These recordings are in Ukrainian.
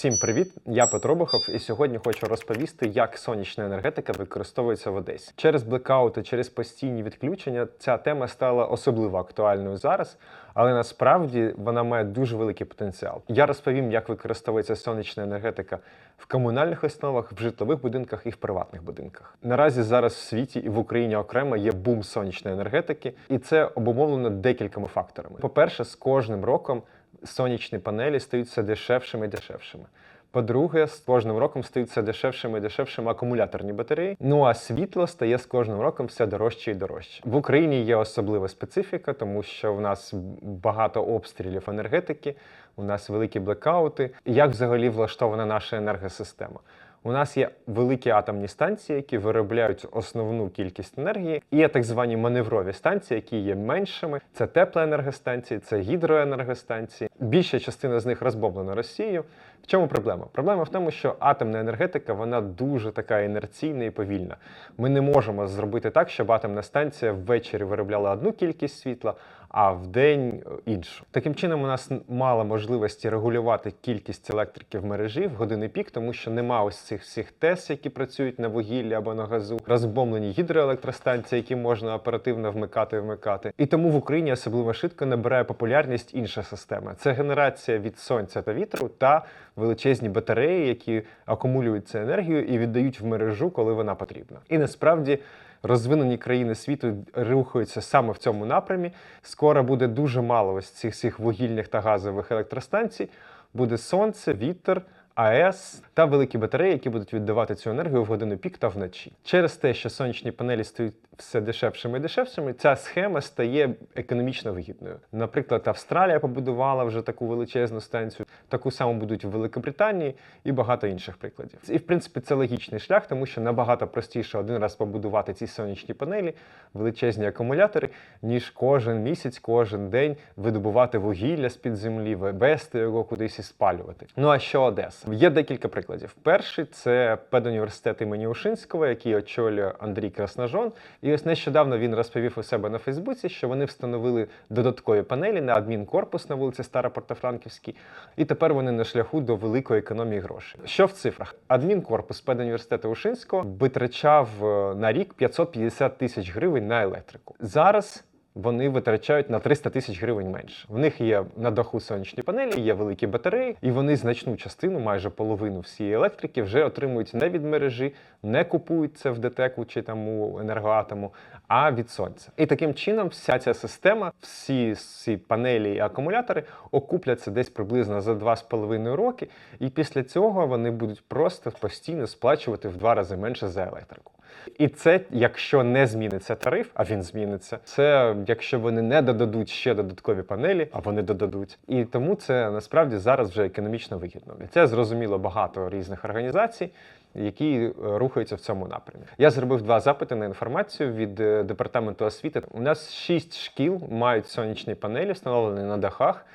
Всім привіт! Я Петро Бохов, і сьогодні хочу розповісти, як сонячна енергетика використовується в Одесі. Через блекаути, через постійні відключення ця тема стала особливо актуальною зараз, але насправді вона має дуже великий потенціал. Я розповім, як використовується сонячна енергетика в комунальних основах, в житлових будинках і в приватних будинках. Наразі зараз в світі і в Україні окремо є бум сонячної енергетики, і це обумовлено декількома факторами. По-перше, з кожним роком сонячні панелі стають все дешевшими і дешевшими. По-друге, з кожним роком стають все дешевшими і дешевшими акумуляторні батареї. Ну а світло стає з кожним роком все дорожче і дорожче. В Україні є особлива специфіка, тому що в нас багато обстрілів енергетики, у нас великі блекаути. Як взагалі влаштована наша енергосистема? У нас є великі атомні станції, які виробляють основну кількість енергії, і є так звані маневрові станції, які є меншими. Це теплоенергостанції, це гідроенергостанції. Більша частина з них розбомблена Росією. В чому проблема? Проблема в тому, що атомна енергетика вона дуже така інерційна і повільна. Ми не можемо зробити так, щоб атомна станція ввечері виробляла одну кількість світла, а в день іншу. Таким чином, у нас мало можливості регулювати кількість електрики в мережі в години пік, тому що нема ось цих всіх ТЕС, які працюють на вугіллі або на газу, розбомлені гідроелектростанції, які можна оперативно вмикати і вмикати. І тому в Україні особливо швидко набирає популярність інша система. Це генерація від сонця та вітру та величезні батареї, які акумулюють цю енергію і віддають в мережу, коли вона потрібна. І насправді. Розвинені країни світу рухаються саме в цьому напрямі. Скоро буде дуже мало ось цих всіх вугільних та газових електростанцій. Буде сонце, вітер, АЕС та великі батареї, які будуть віддавати цю енергію в годину пік та вночі. Через те, що сонячні панелі стають все дешевшими і дешевшими, ця схема стає економічно вигідною. Наприклад, Австралія побудувала вже таку величезну станцію, таку саму будуть в Великобританії і багато інших прикладів. І в принципі це логічний шлях, тому що набагато простіше один раз побудувати ці сонячні панелі, величезні акумулятори, ніж кожен місяць, кожен день видобувати вугілля з під землі, вести його кудись і спалювати. Ну а що Одеса? Є декілька прикладів. Перший це педуніверситет імені Ушинського, який очолює Андрій Красножон. І ось нещодавно він розповів у себе на Фейсбуці, що вони встановили додаткові панелі на адмінкорпус на вулиці Старопортофранківській, і тепер вони на шляху до великої економії грошей. Що в цифрах? Адмінкорпус педуніверситету Ушинського витрачав е, на рік 550 тисяч гривень на електрику. Зараз вони витрачають на 300 тисяч гривень менше. В них є на даху сонячні панелі, є великі батареї, і вони значну частину, майже половину всієї електрики, вже отримують не від мережі, не купують це в ДТЕКу чи там у енергоатому, а від сонця. І таким чином вся ця система, всі ці панелі і акумулятори окупляться десь приблизно за 2,5 роки, і після цього вони будуть просто постійно сплачувати в два рази менше за електрику. І це, якщо не зміниться тариф, а він зміниться, це якщо вони не додадуть ще додаткові панелі, а вони додадуть. І тому це насправді зараз вже економічно вигідно. І це зрозуміло багато різних організацій. Які рухаються в цьому напрямі. Я зробив два запити на інформацію від е, департаменту освіти. У нас шість шкіл мають сонячні панелі, встановлені на дахах.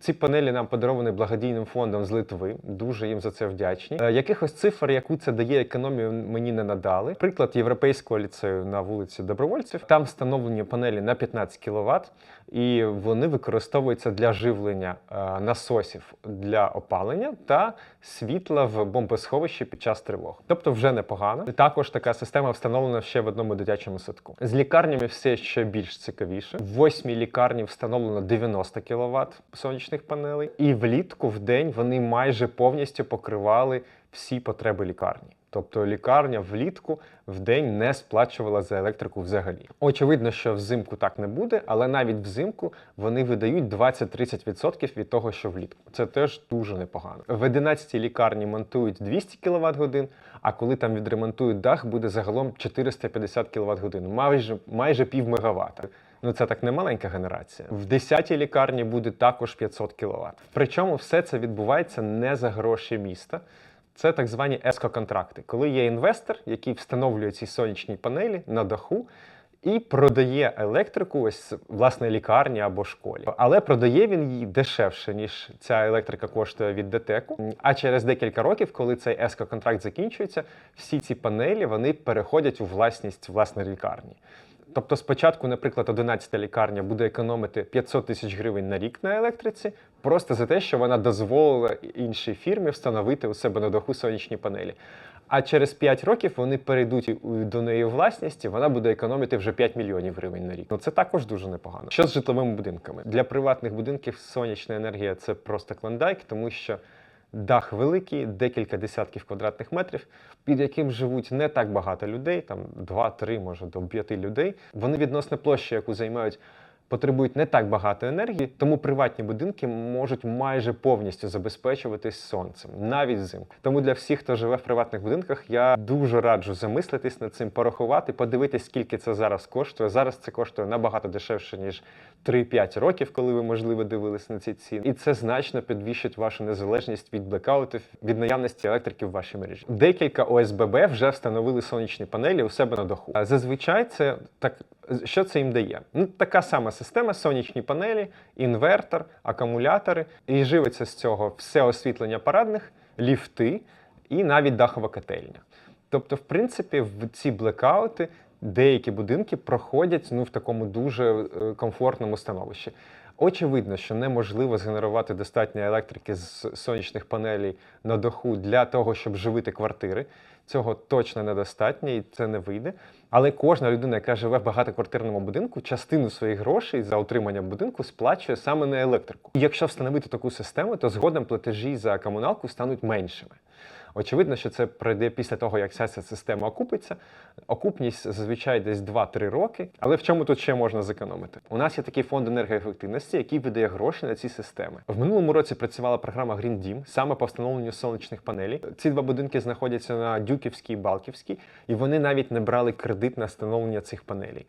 Ці панелі нам подаровані благодійним фондом з Литви. Дуже їм за це вдячні. Е, Якихось цифр, яку це дає економію, мені не надали. Приклад європейського ліцею на вулиці Добровольців. Там встановлені панелі на 15 кВт, і вони використовуються для живлення е, насосів для опалення та світла в бомбосховищі під час тривог. Тобто вже непогано. Також така система встановлена ще в одному дитячому садку. З лікарнями все ще більш цікавіше. В восьмій лікарні встановлено 90 кВт сонячних панелей, і влітку в день вони майже повністю покривали всі потреби лікарні. Тобто лікарня влітку в день не сплачувала за електрику взагалі. Очевидно, що взимку так не буде, але навіть взимку вони видають 20-30% від того, що влітку. Це теж дуже непогано. В 11 лікарні монтують 200 кВт годин, а коли там відремонтують дах, буде загалом 450 кВт годин, майже майже пів мегаватта. Ну це так не маленька генерація. В 10-й лікарні буде також 500 кВт. Причому все це відбувається не за гроші міста. Це так звані ЕСКО-контракти, коли є інвестор, який встановлює ці сонячні панелі на даху. І продає електрику ось власне лікарні або школі, але продає він її дешевше ніж ця електрика коштує від ДТЕКу. А через декілька років, коли цей ЕСКО-контракт закінчується, всі ці панелі вони переходять у власність власне лікарні. Тобто, спочатку, наприклад, 11 лікарня буде економити 500 тисяч гривень на рік на електриці, просто за те, що вона дозволила іншій фірмі встановити у себе на даху сонячні панелі. А через 5 років вони перейдуть до неї у власність, вона буде економити вже 5 мільйонів гривень на рік. Ну це також дуже непогано. Що з житловими будинками? Для приватних будинків сонячна енергія це просто клондайк, тому що дах великий, декілька десятків квадратних метрів, під яким живуть не так багато людей, там 2-3, може до 5 людей. Вони відносно площі, яку займають. Потребують не так багато енергії, тому приватні будинки можуть майже повністю забезпечуватись сонцем, навіть взимку. Тому для всіх, хто живе в приватних будинках, я дуже раджу замислитись над цим, порахувати, подивитись, скільки це зараз коштує. Зараз це коштує набагато дешевше ніж 3-5 років, коли ви можливо дивились на ці ціни. І це значно підвищить вашу незалежність від блекаутів, від наявності електрики в вашій мережі. Декілька ОСББ вже встановили сонячні панелі у себе на даху. Зазвичай це так. Що це їм дає? Ну, така сама система: сонячні панелі, інвертор, акумулятори, і живиться з цього все освітлення парадних, ліфти і навіть дахова котельня. Тобто, в принципі, в ці блекаути деякі будинки проходять ну, в такому дуже е, комфортному становищі. Очевидно, що неможливо згенерувати достатньо електрики з сонячних панелей на даху для того, щоб живити квартири. Цього точно недостатньо і це не вийде. Але кожна людина, яка живе в багатоквартирному будинку, частину своїх грошей за утримання будинку сплачує саме на електрику. І якщо встановити таку систему, то згодом платежі за комуналку стануть меншими. Очевидно, що це пройде після того, як вся ця система окупиться. Окупність зазвичай десь 2-3 роки. Але в чому тут ще можна зекономити? У нас є такий фонд енергоефективності, який видає гроші на ці системи. В минулому році працювала програма Green Dім саме по встановленню сонячних панелей. Ці два будинки знаходяться на Дюківській і Балківській, і вони навіть не брали кредит на встановлення цих панелей.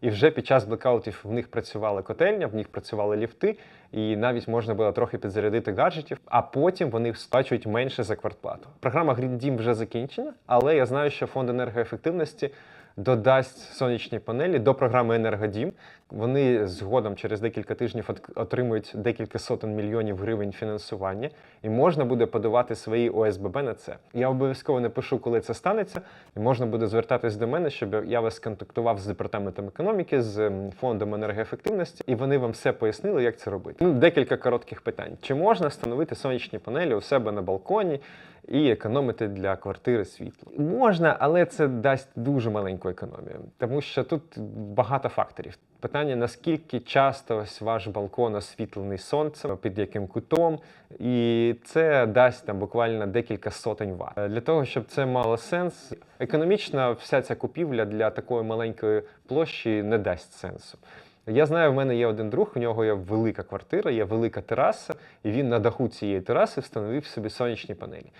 І вже під час блекаутів в них працювала котельня, в них працювали ліфти, і навіть можна було трохи підзарядити гаджетів, а потім вони сплачують менше за квартплату. Програма Green Dім вже закінчена, але я знаю, що фонд енергоефективності додасть сонячні панелі до програми Енергодім. Вони згодом через декілька тижнів от- отримують декілька сотень мільйонів гривень фінансування, і можна буде подавати свої ОСББ на це. Я обов'язково напишу, коли це станеться, і можна буде звертатись до мене, щоб я вас контактував з департаментом економіки, з фондом енергоефективності, і вони вам все пояснили, як це робити. Ну, декілька коротких питань: чи можна встановити сонячні панелі у себе на балконі? і економити для квартири світло. Можна, але це дасть дуже маленьку економію, тому що тут багато факторів. Питання, наскільки часто ось ваш балкон освітлений сонцем, під яким кутом, і це дасть там буквально декілька сотень ватт. Для того, щоб це мало сенс, економічно вся ця купівля для такої маленької площі не дасть сенсу. Я знаю, в мене є один друг, у нього є велика квартира, є велика тераса, і він на даху цієї тераси встановив собі сонячні панелі.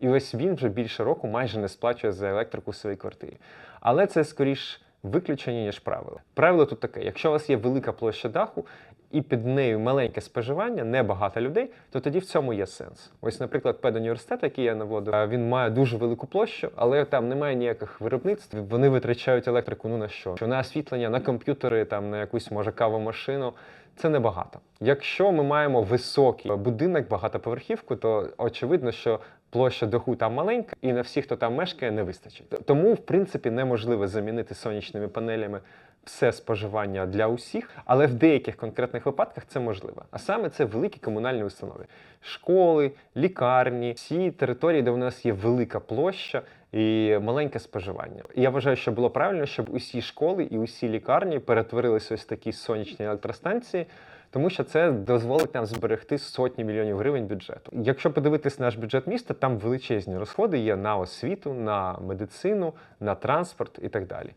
І ось він вже більше року майже не сплачує за електрику в своїй квартирі. Але це скоріш виключення, ніж правило. Правило тут таке: якщо у вас є велика площа даху і під нею маленьке споживання, небагато людей, то тоді в цьому є сенс. Ось, наприклад, педуніверситет, який я наводив, е, він має дуже велику площу, але там немає ніяких виробництв. Вони витрачають електрику ну на що? Що на освітлення, на комп'ютери, там на якусь може кавомашину. Це небагато. Якщо ми маємо високий будинок, багатоповерхівку, то очевидно, що площа даху там маленька, і на всіх, хто там мешкає, не вистачить. Тому, в принципі, неможливо замінити сонячними панелями все споживання для усіх, але в деяких конкретних випадках це можливо. А саме це великі комунальні установи, школи, лікарні, всі території, де у нас є велика площа. І маленьке споживання. І я вважаю, що було правильно, щоб усі школи і усі лікарні перетворилися ось такі сонячні електростанції, тому що це дозволить нам зберегти сотні мільйонів гривень бюджету. Якщо подивитись наш бюджет міста, там величезні розходи є на освіту, на медицину, на транспорт і так далі.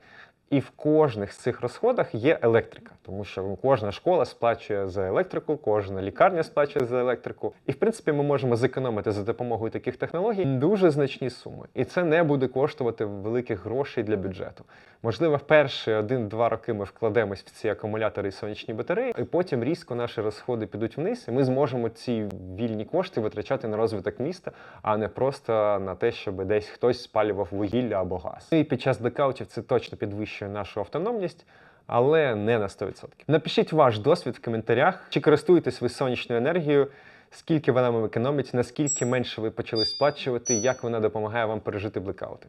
І в кожних з цих розходах є електрика, тому що кожна школа сплачує за електрику, кожна лікарня сплачує за електрику. І в принципі ми можемо зекономити за допомогою таких технологій дуже значні суми. І це не буде коштувати великих грошей для бюджету. Можливо, в перші один-два роки ми вкладемось в ці акумулятори і сонячні батареї, і потім різко наші розходи підуть вниз, і ми зможемо ці вільні кошти витрачати на розвиток міста, а не просто на те, щоб десь хтось спалював вугілля або газ. Ну І під час блекаутів це точно підвищує нашу автономність. Але не на 100%. Напишіть ваш досвід в коментарях, чи користуєтесь ви сонячною енергією, скільки вона вам економить, наскільки менше ви почали сплачувати, як вона допомагає вам пережити блекаути.